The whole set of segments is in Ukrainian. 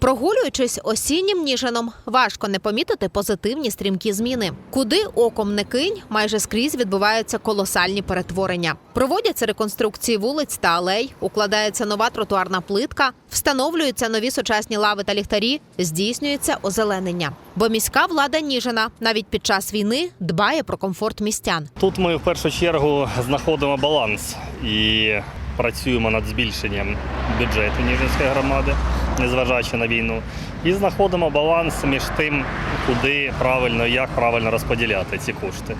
Прогулюючись осіннім ніжином, важко не помітити позитивні стрімкі зміни. Куди оком не кинь, майже скрізь відбуваються колосальні перетворення. Проводяться реконструкції вулиць та алей, укладається нова тротуарна плитка, встановлюються нові сучасні лави та ліхтарі, здійснюється озеленення. Бо міська влада Ніжина навіть під час війни дбає про комфорт містян. Тут ми в першу чергу знаходимо баланс і працюємо над збільшенням бюджету Ніжинської громади, незважаючи на війну. І знаходимо баланс між тим, куди правильно і як правильно розподіляти ці кошти.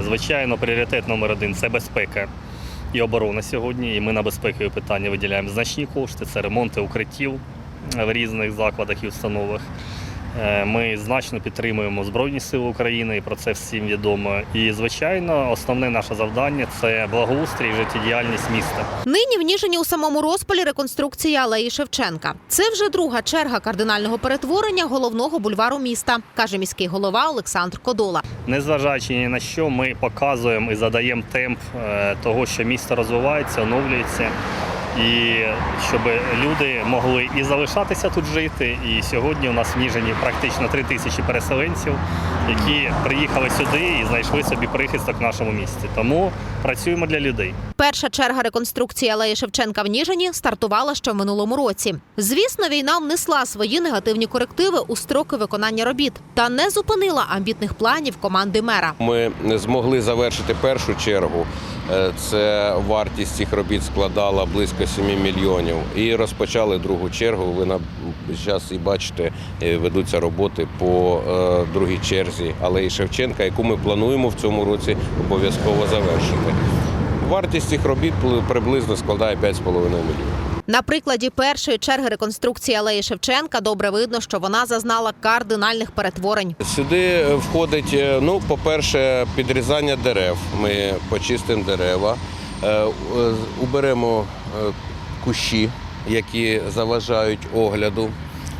Звичайно, пріоритет номер один це безпека і оборона сьогодні. І ми на безпекові питання виділяємо значні кошти. Це ремонти укриттів в різних закладах і установах. Е, Ми значно підтримуємо Збройні Сили України, і про це всім відомо. І, звичайно, основне наше завдання це благоустрій і життєдіяльність міста. Нині в Ніжині у самому розпалі реконструкції алеї Шевченка. Це вже друга черга кардинального перетворення головного бульвару міста, каже міський голова Олександр Кодола. Незважаючи ні на що, ми показуємо і задаємо темп е, того, що місто розвивається, оновлюється. І щоб люди могли і залишатися тут жити. І сьогодні у нас в Ніжині практично три тисячі переселенців, які приїхали сюди і знайшли собі прихисток в нашому місті. Тому працюємо для людей. Перша черга реконструкції алеї Шевченка в Ніжині стартувала ще в минулому році. Звісно, війна внесла свої негативні корективи у строки виконання робіт та не зупинила амбітних планів команди мера. Ми змогли завершити першу чергу. Е, Це вартість цих робіт складала близько 7 мільйонів. І розпочали другу чергу. Ви на зараз і бачите, е, ведуться роботи по е, другій черзі алеї Шевченка, яку ми плануємо в цьому році обов'язково завершити. Вартість цих робіт приблизно складає 5,5 мільйонів. На прикладі першої черги реконструкції алеї Шевченка добре видно, що вона зазнала кардинальних перетворень. Сюди входить, е, ну, по-перше, підрізання дерев. Ми почистимо дерева, е, е, уберемо е, кущі, які заважають огляду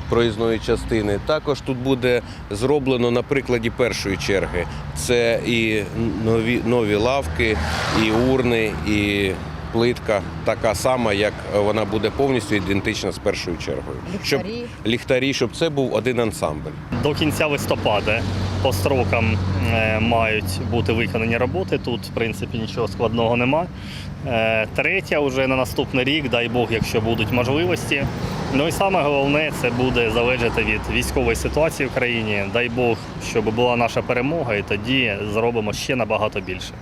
проїзної частини. Також тут буде зроблено на прикладі першої черги. Це і нові, нові лавки, і урни, і плитка така сама, як вона буде повністю ідентична з першою чергою. Щоб ліхтарі, щоб це був один ансамбль. До кінця листопада по строкам е, мають бути виконані роботи. Тут, в принципі, нічого складного нема. Е, Третя вже на наступний рік, дай Бог, якщо будуть можливості. Ну і саме головне, це буде залежати від військової ситуації в країні. Дай Бог, щоб була наша перемога, і тоді зробимо ще набагато більше.